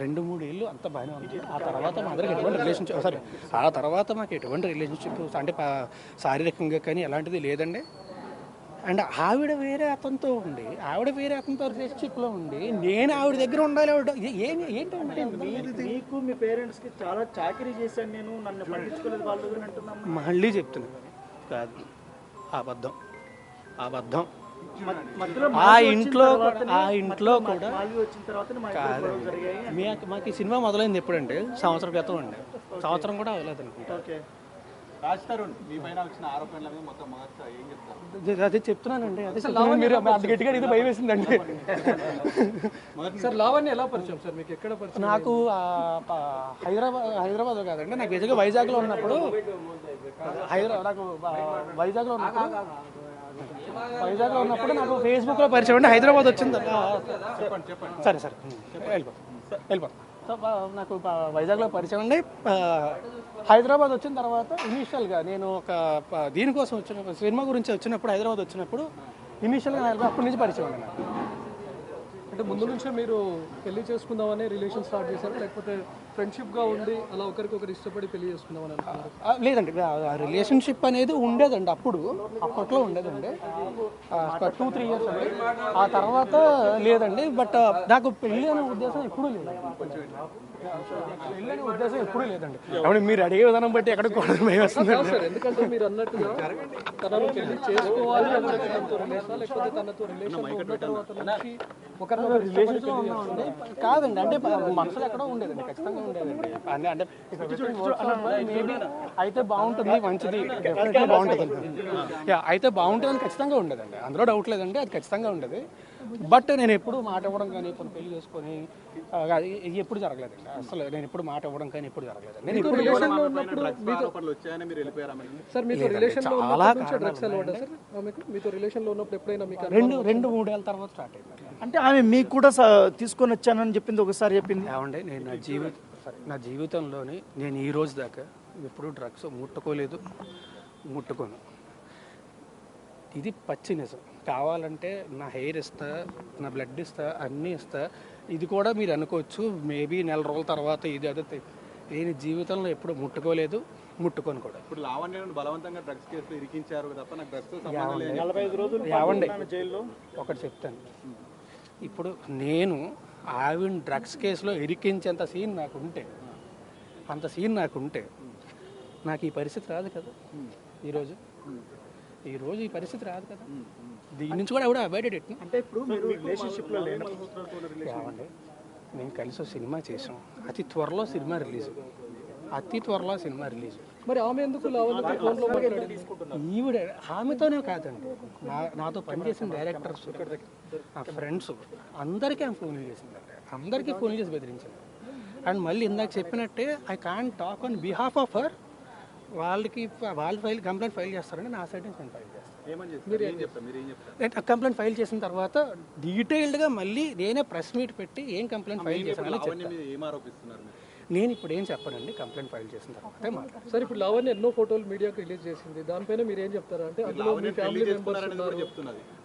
రెండు మూడు ఏళ్ళు అంత బాగానే ఉంది. ఆ తర్వాత మా అందరికి ఎటువంటి రిలేషన్షిప్ సారీ ఆ తర్వాత మాకు ఎటువంటి రిలేషన్షిప్ అంటే శారీరకంగా కానీ ఎలాంటిది లేదండి. అండ్ ఆవిడ వేరే అతనితో ఉండి ఆవిడ వేరే అతనితో రిలేషన్షిప్లో ఉండి నేను ఆవిడ దగ్గర ఉండాలి ఆవిడ ఏ- ఏంటంటే మీకు మీ పేరెంట్స్కి చాలా చాకరీ చేశాను నేను నన్ను పట్టించుకోలేదు వాళ్ళు మళ్ళీ చెప్తున్నా. కాదు. అబద్ధం. అబద్ధం. ఆ ఇంట్లో కూడా- ఆ ఇంట్లో కూడా మా మాకు ఈ సినిమా మొదలైంది ఎప్పుడంటే సంవత్సరం క్రితం అండి. సంవత్సరం కూడా అవ్వలేదు అనుకుంటా ఓకే అదే- అదే చెప్తున్నానండి. అదే. మీరు అంత గట్టిగా ఇది భయం వేసిందండి. సార్ లావణ్య ఎలా పరిచయం సార్? మీకు ఎక్కడ పరిచయం? నాకు హైదరాబాద్ హైదరాబాద్ కాదండి. నాకు నిజంగా వైజాగ్లో ఉన్నప్పుడు హైదరాబాద్ నాకు వైజాగ్లో ఉన్నప్పుడు వైజాగ్లో ఉన్నప్పుడు నాకు ఫేస్బుక్లో పరిచయం అండి హైదరాబాద్ వచ్చింది సరే సరే. వెళ్ళిపో. వెళ్ళిపో. సో నాకు వైజాగ్లో పరిచయం అండి ఆ, హైదరాబాద్ వచ్చిన తర్వాత ఇనీషియల్గా నేను ఒక దీనికోసం వచ్చిన సినిమా గురించి వచ్చినప్పుడు హైదరాబాద్ వచ్చినప్పుడు ఇనీషియల్గా అప్పటి నుంచి పరిచయం అండి నాకు. అంటే ముందు నుంచే మీరు పెళ్ళి చేసుకుందామని రిలేషన్ స్టార్ట్ చేశారా? లేకపోతే ఫ్రెండ్షిప్గా ఉండి అలా ఒకరికొకరు ఇష్టపడి పెళ్ళి చేసుకుందామని అనుకున్నారు. లేదండి రిలేషన్షిప్ అనేది ఉండేదండి అప్పుడు. అప్పట్లో ఉండేదండి. టూ త్రీ ఇయర్స్ అండి. ఆ తర్వాత లేదండి బట్ నాకు పెళ్ళి అనే ఉద్దేశం ఎప్పుడూ లేదు పెళ్ళి అనే ఉద్దేశం ఎప్పుడూ లేదండి. అవును మీరు అడిగే విధానం బట్టి ఎక్కడికి కూడా భయం వస్తుంది. ఎందుకంటే మీరు అన్నట్టుగా తనను పెళ్ళి చేసుకోవాలి అని తనతో రిలేషన్ లేకపోతే తనతో రిలేషన్ ఉన్న తర్వాత నుంచి ఒకరినొకరు రిలేషన్స్లో ఉన్నామండి కాదండి అంటే మనసులో ఎక్కడో ఉండేదండి ఖచ్చితంగా ఉండేదండి. అంటే అంటే మేబీ అయితే బాగుంటుంది మంచిది డెఫినెట్గా బాగుంటుంది యా అయితే బాగుంటుందని ఖచ్చితంగా ఉండేదండి. అందులో డౌట్ లేదండి అది ఖచ్చితంగా ఉండేది. బట్ నేను ఎప్పుడు మాట ఇవ్వడం కానీ కొన్ని పెళ్ళి చేసుకొని ఎప్పుడు జరగలేదండి అసలు నేను ఎప్పుడు మాట ఇవ్వడం కానీ ఎప్పుడు జరగలేదు. నేను ఇప్పుడు రిలేషన్లో ఉన్నప్పుడు మీతో సార్ మీతో రిలేషన్లో చాలా ఉన్నప్పుడు నుంచి డ్రగ్స్ అలవాటు సార్? ఆమెకు మీతో రిలేషన్లో ఉన్నప్పుడు ఎప్పుడైనా మీకు రెండు రెండు మూడేళ్ళ తర్వాత స్టార్ట్ అయింది. అంటే ఆమె మీకు కూడా స- తీసుకొని వచ్చానని చెప్పింది ఒకసారి చెప్పింది? ఏమండి నేను నా జీవిత సారీ నా జీవితంలోని నేను ఈ రోజు దాకా ఎప్పుడూ డ్రగ్స్ ముట్టుకోలేదు ముట్టుకోను. ఇది పచ్చి నిజం. కావాలంటే నా హెయిర్ ఇస్తా నా బ్లడ్ ఇస్తా అన్నీ ఇస్తా. ఇది కూడా మీరు అనుకోవచ్చు మేబీ నెల రోజుల తర్వాత ఇది అదే నేను జీవితంలో ఎప్పుడు ముట్టుకోలేదు ముట్టుకోను కూడా. ఇప్పుడు లావణ్యను బలవంతంగా డ్రగ్స్ కేసులో ఇరికించారు తప్ప నాకు డ్రగ్స్తో సంబంధం లేదు. నలభై ఐదు రోజులు ఏమండి జైల్లో. ఒకటి చెప్తాను. ఇప్పుడు నేను ఆవిడ డ్రగ్స్ కేసులో ఇరికించేంత సీన్ నాకు ఉంటే అంత సీన్ నాకు ఉంటే నాకు ఈ పరిస్థితి రాదు కదా. ఈరోజు ఈరోజు ఈ పరిస్థితి రాదు కదా. దీని నుంచి కూడా ఎవడో అవాయిడెడ్ ఎట్ అంటే ఇప్పుడు మీరు రిలేషన్షిప్లో లేను ఏమండి? నేను కలిసి సినిమా చేసాం. అతి త్వరలో సినిమా రిలీజ్. అతి త్వరలో సినిమా రిలీజ్. మరి ఆమె ఎందుకు ఫోన్లో ఈవిడ ఆమెతోనే కాదండి. నా నాతో పనిచేసిన డైరెక్టర్స్ నా ఫ్రెండ్స్ అందరికీ ఆమె ఫోన్ చేసిందండి అందరికీ ఫోన్ చేసి బెదిరించింది. అండ్ మళ్ళీ ఇందాక చెప్పినట్టే I can talk on behalf of her వాళ్ళకి వాళ్ళు ఫైల్ కంప్లైంట్ ఫైల్ చేస్తారండి నా సైడ్ నుంచి నేను ఫైల్ చేస్తాను. ఏమని చెప్తారు? ఏం చెప్తారు? మీరు ఏం చెప్తారు? కంప్లైంట్ ఫైల్ చేసిన తర్వాత డీటెయిల్డ్గా మళ్ళీ నేనే ప్రెస్ మీట్ పెట్టి ఏం కంప్లైంట్ ఫైల్ చేశాను అనేది అవన్నీ మీద ఏం ఆరోపిస్తున్నారు మీరు? నేను ఇప్పుడు ఏం చెప్పనండి? కంప్లైంట్ ఫైల్ చేసిన తర్వాతే మాట్లాడతాను. సరే ఇప్పుడు లావణ్య ఎన్నో ఫోటోలు మీడియాకి రిలీజ్ చేసింది. దానిపైన మీరు ఏం చెప్తారా? అంటే అందులో మీ ఫ్యామిలీ మెంబర్స్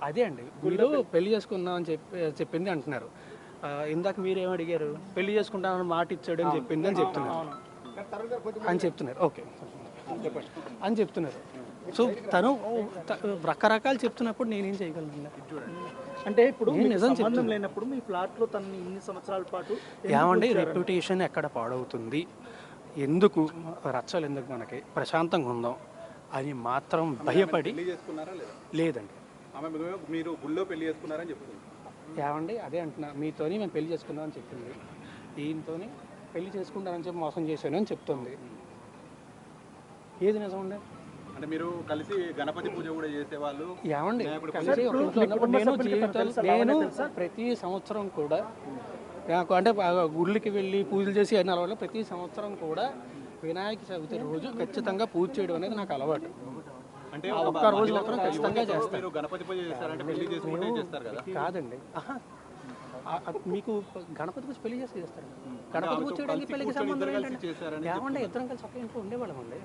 అదే అండి. మీరు పెళ్ళి చేసుకుందాం అని చెప్పి చెప్పింది అంటున్నారు. ఇందాక మీరు అడిగారు? పెళ్ళి చేసుకుంటామని మాట ఇచ్చాడు అని చెప్పింది అని చెప్తున్నారు. అని చెప్తున్నారు. ఓకే. అని చెప్తున్నారు. సో తను రకరకాలు చెప్తున్నప్పుడు నేనేం చేయగలను అంటే ఇప్పుడు నిజం సంబంధం లేనప్పుడు మీ ఫ్లాట్లో తనని ఇన్ని సంవత్సరాల పాటు ఏమండి రెప్యుటేషన్ ఎక్కడ పాడవుతుంది? ఎందుకు రచ్చలు ఎందుకు మనకి? ప్రశాంతంగా ఉందాం అని మాత్రం భయపడి పెళ్ళి చేసుకున్నారా లేదా? లేదండి. ఆమె మీరు- గుళ్ళో పెళ్ళి చేసుకున్నారని చెప్తుంది. ఏమండి అదే అంటున్నా. మీతోని మేము పెళ్ళి చేసుకుందాం అని చెప్పింది ఈయనతోని పెళ్ళి చేసుకుంటానని చెప్పి మోసం చేశాను అని చెప్తుంది. ఏది నిజం అండి? అంటే మీరు కలిసి గణపతి పూజ కూడా చేసేవాళ్ళు? ఏమండి కలిసి ఒక ఇంట్లో ఉన్నప్పుడు నేను జీవితాలు నేను ప్రతి సంవత్సరం కూడా నాకు అంటే గుళ్ళకి వెళ్ళి పూజలు చేసి అన్ని అలవాటు ప్రతి సంవత్సరం కూడా వినాయక చవితి రోజు ఖచ్చితంగా పూజ చేయడం అనేది నాకు అలవాటు. అంటే ఒక్క రోజు మాత్రం ఖచ్చితంగా మీరు గణపతి పూజ చేస్తారంటే పెళ్ళి చేసుకుంటే చేస్తారు కదా? కాదండి. మీకు గణపతి పూజ పెళ్ళి చేసి చేస్తారు. గణపతి పూజ చేయడానికి పెళ్ళికి సంబంధం? చేశారని ఏమంటే ఇద్దరం కలిసి ఒకే ఇంట్లో ఉండేవాళ్ళం అండి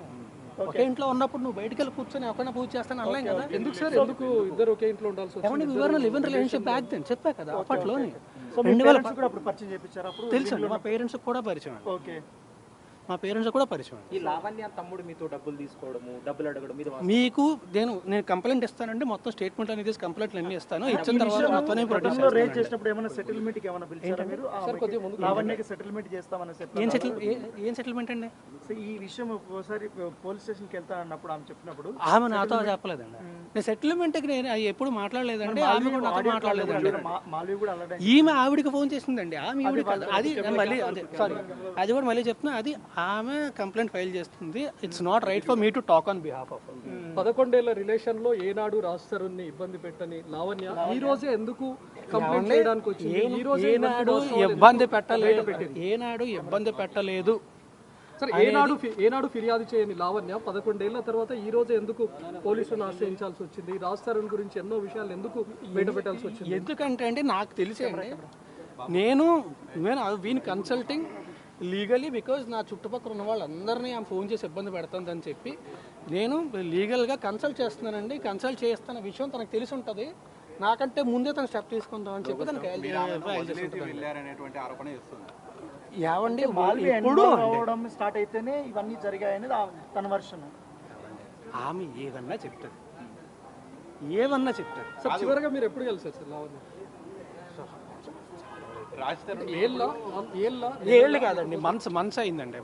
ఒకే ఇంట్లో ఉన్నప్పుడు నువ్వు బయటికి వెళ్ళి కూర్చొని ఒకరిని పూజ చేస్తాను అనలేం కదా? ఎందుకు సార్? ఎందుకు ఇద్దరు ఒకే ఇంట్లో ఉండాల్సి ఏమంటే వివరణ live in relationship back then చెప్పా కదా అప్పట్లోనే. సో మీ parents కూడా అప్పుడు పరిచయం చేయించారు అప్పుడు? తెలుసు మా పేరెంట్స్ కూడా పరిచయం ఓకే. మా పేరెంట్స్ కూడా పరిచయం ఈ లావణ్య తమ్ముడు మీతో డబ్బులు తీసుకోవడము డబ్బులు అడగడం మీద మీకు నేను నేను కంప్లైంట్ ఇస్తానండి మొత్తం స్టేట్మెంట్ అనేది కంప్లైంట్లు అన్నీ ఇస్తాను. ఇచ్చిన తర్వాత మొత్తం రేట్ చేసినప్పుడు ఏమైనా సెటిల్మెంట్కి ఏమైనా పిలిచారా మీరు? కొద్దిగా ముందుకు లావణ్యకి సెటిల్మెంట్ చేస్తామని ఏం సెటిల్ ఏం సెటిల్మెంట్ అండి? ఈ విషయం ఒకసారి పోలీస్ స్టేషన్కి వెళ్తా అన్నప్పుడు ఆమె చెప్పినప్పుడు ఆమె నాతో చెప్పలేదండి. నేను సెటిల్మెంట్కి నేను ఎప్పుడు మాట్లాడలేదండి ఆమె కూడా నాతో మాట్లాడలేదండి. ఈమె ఆవిడకి ఫోన్ చేసిందండి ఆమె ఈవిడ కాదు. అది మళ్ళీ అదే సారీ అది కూడా మళ్ళీ చెప్తున్నా అది ఆమె కంప్లైంట్ ఫైల్ చేస్తుంది. It's not right for me to talk on behalf of పదకొండేళ్ళ రిలేషన్లో ఏనాడు రాస్తారుని ఇబ్బంది పెట్టని లావణ్య ఈ రోజే ఎందుకు కంప్లైంట్ చేయడానికి వచ్చింది? ఈ రోజే ఏనాడు ఇబ్బంది పెట్టలేదు. ఏనాడు ఇబ్బంది పెట్టలేదు. సరే ఏనాడు ఏనాడు ఫిర్యాదు చేయని లావణ్య పదకొండేళ్ళ తర్వాత ఈ రోజు ఎందుకు పోలీసులను ఆశ్రయించాల్సి వచ్చింది? రాస్తారని గురించి ఎన్నో విషయాలు ఎందుకు బయట పెట్టాల్సి వచ్చింది? ఎందుకంటే అంటే నాకు తెలిసే అండి నేను నేను వీని కన్సల్టింగ్ లీగలీ బికాజ్ నా చుట్టుపక్కల ఉన్న వాళ్ళందరినీ ఆమె ఫోన్ చేసి ఇబ్బంది పెడుతుందని చెప్పి నేను లీగల్గా కన్సల్ట్ చేస్తున్నానండి. కన్సల్ట్ చేస్తున్న విషయం తనకు తెలిసి ఉంటుంది. నాకంటే ముందే తను స్టెప్ తీసుకుందాం అని చెప్పి తనకి ఏవండి ఎప్పుడు స్టార్ట్ అయితేనే ఇవన్నీ జరిగాయనేది తన వర్షన్ ఆమె ఏదన్నా చెప్తుంది. ఏమన్నా చెప్తుంది. సార్ చివరిగా మీరు ఎప్పుడు కలిసారు సార్? లావణ్య? ఏళ్ళ? కాదండి మంత్స్ మంత్స్ అయిందండి